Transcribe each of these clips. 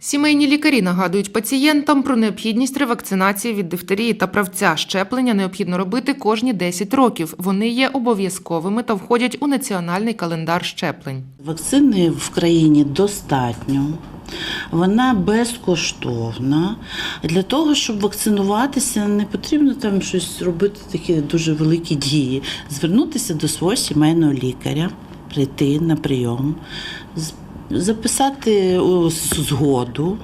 Сімейні лікарі нагадують пацієнтам про необхідність ревакцинації від дифтерії та правця. Щеплення необхідно робити кожні 10 років. Вони є обов'язковими та входять у національний календар щеплень. Вакцини в країні достатньо. Вона безкоштовна. Для того, щоб вакцинуватися, не потрібно там щось робити, такі дуже великі дії. Звернутися до свого сімейного лікаря, прийти на прийом, записати згоду.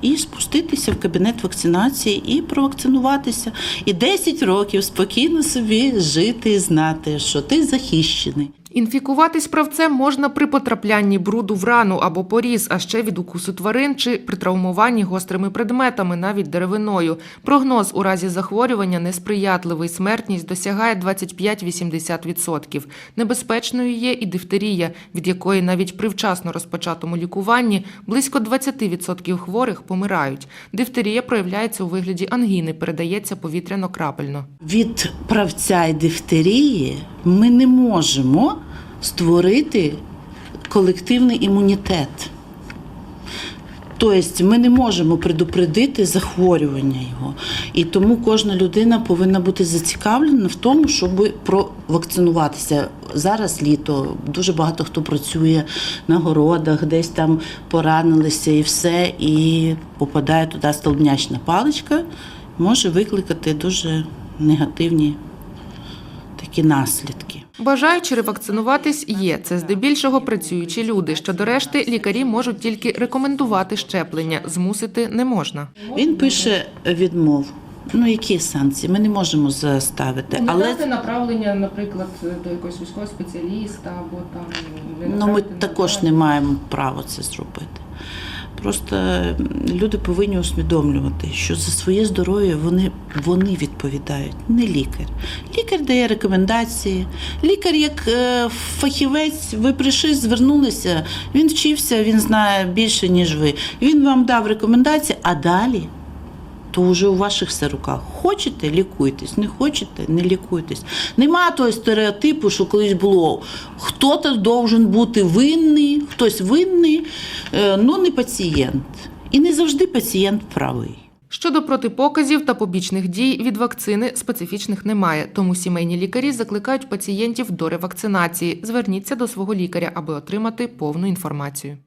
І спуститися в кабінет вакцинації і провакцинуватися. І 10 років спокійно собі жити і знати, що ти захищений. Інфікуватись правцем можна при потраплянні бруду в рану або поріз, а ще від укусу тварин чи при травмуванні гострими предметами, навіть деревиною. Прогноз у разі захворювання несприятливий. Смертність досягає 25-80%. Небезпечною є і дифтерія, від якої навіть при вчасно розпочатому лікуванні близько 20% хворих помирають. Дифтерія проявляється у вигляді ангіни, передається повітряно-крапельно. Від правця і дифтерії ми не можемо створити колективний імунітет. Тобто ми не можемо предупредити захворювання його. І тому кожна людина повинна бути зацікавлена в тому, щоб провакцинуватися. Зараз літо, дуже багато хто працює на городах, десь там поранилися і все, і попадає туди столбнячна паличка, може викликати дуже негативні такі наслідки. Бажаючи ревакцинуватись є. Це здебільшого працюючі люди. Щодо решти, лікарі можуть тільки рекомендувати щеплення, змусити не можна. Він пише відмов. Ну, які санкції? Ми не можемо заставити. Але направлення, наприклад, до якогось військового спеціаліста або там ну, ми також не маємо права це зробити. Просто люди повинні усвідомлювати, що за своє здоров'я вони, вони відповідають, не лікар. Лікар дає рекомендації. Лікар, як е, фахівець, ви прийшли, звернулися, він вчився, він знає більше, ніж ви. Він вам дав рекомендації, а далі то вже у ваших все руках. Хочете, лікуйтесь, не хочете, не лікуйтесь. Нема того стереотипу, що колись було хто-то должен бути винний, хтось винний, е, ну не пацієнт. І не завжди пацієнт правий. Щодо протипоказів та побічних дій від вакцини специфічних немає, тому сімейні лікарі закликають пацієнтів до ревакцинації. Зверніться до свого лікаря, аби отримати повну інформацію.